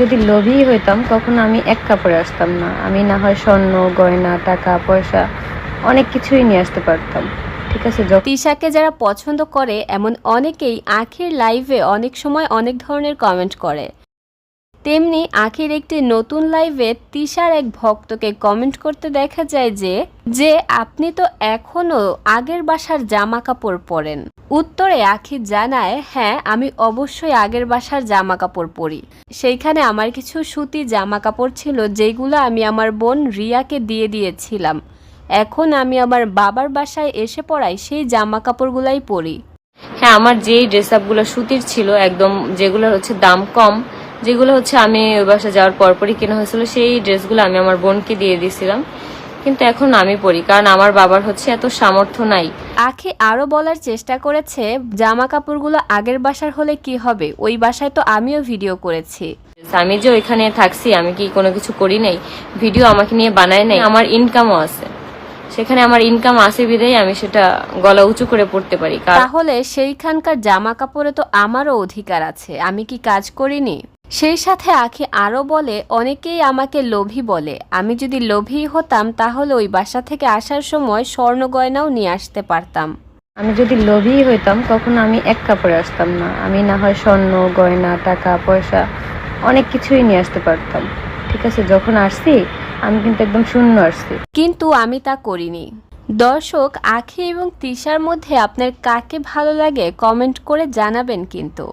যদি লোভী হইতাম কখনো আমি এক কাপড়ে আসতাম না। আমি না হয় স্বর্ণ, গয়না, টাকা, পয়সা, অনেক কিছুই নিয়ে আসতে পারতাম। ঠিক আছে তিশাকে যারা পছন্দ করে, এমন অনেকেই আখির লাইভে অনেক সময় অনেক ধরনের কমেন্ট করে। তেমনি আখির একটি নতুন লাইভে তিশার এক ভক্তকে কমেন্ট করতে দেখা যায় যে যে আপনি তো এখনও আগের বাসার জামা কাপড় পরেন। উত্তরে আখি জানায় হ্যাঁ আমি অবশ্যই আগের বাসার জামা কাপড় পরি। সেইখানে আমার কিছু সুতি জামা কাপড় ছিল যেগুলো আমি আমার বোন রিয়াকে দিয়ে দিয়েছিলাম। এখন আমি আমার বাবার বাসায় এসে পড়াই, সেই জামা কাপড়গুলাই পরি। হ্যাঁ আমার যেই ড্রেস আপগুলো সুতির ছিল একদম, যেগুলো হচ্ছে দাম কম, যেগুলো হচ্ছে আমি ওই বাসা যাওয়ার পরপরই কেনা হয়েছিল, সেই ড্রেসগুলো আমি আমার বোনকে দিয়ে দিয়েছিলাম। কিন্তু এখন আমি পরি, কারণ আমার বাবার হচ্ছে এত সামর্থ্য নাই। আখি আরও বলার চেষ্টা করেছে জামা কাপড়গুলো আগের বাসার হলে কি হবে? ওই বাসায় তো আমিও ভিডিও করেছি। আমি যে ওইখানে থাকছি আমি কি কোনো কিছু করি নাই? ভিডিও আমাকে নিয়ে বানায় নাই। আমার ইনকামও আছে। সেখানে আমার ইনকাম আছে বিধায় আমি সেটা গলা উঁচু করে পড়তে পারি। তাহলে সেইখানকার জামা কাপড়ে তো আমারও অধিকার আছে। আমি কি কাজ করিনি? সেই সাথে আখি আরও বলে অনেকেই আমাকে লোভী বলে। আমি যদি লোভী হতাম তাহলে ওই বাসা থেকে আসার সময় স্বর্ণ গয়নাও নিয়ে আসতে পারতাম। আমি যদি লোভী হইতাম কখনো আমি এক কাপড়ে আসতাম না। আমি না হয় স্বর্ণ গয়না টাকা পয়সা অনেক কিছুই নিয়ে আসতে পারতাম। ঠিক আছে যখন আসছি আমি কিন্তু একদম শূন্য আসছি। কিন্তু আমি তা করিনি। দর্শক আখি এবং তৃষার মধ্যে আপনার কাকে ভালো লাগে কমেন্ট করে জানাবেন কিন্তু।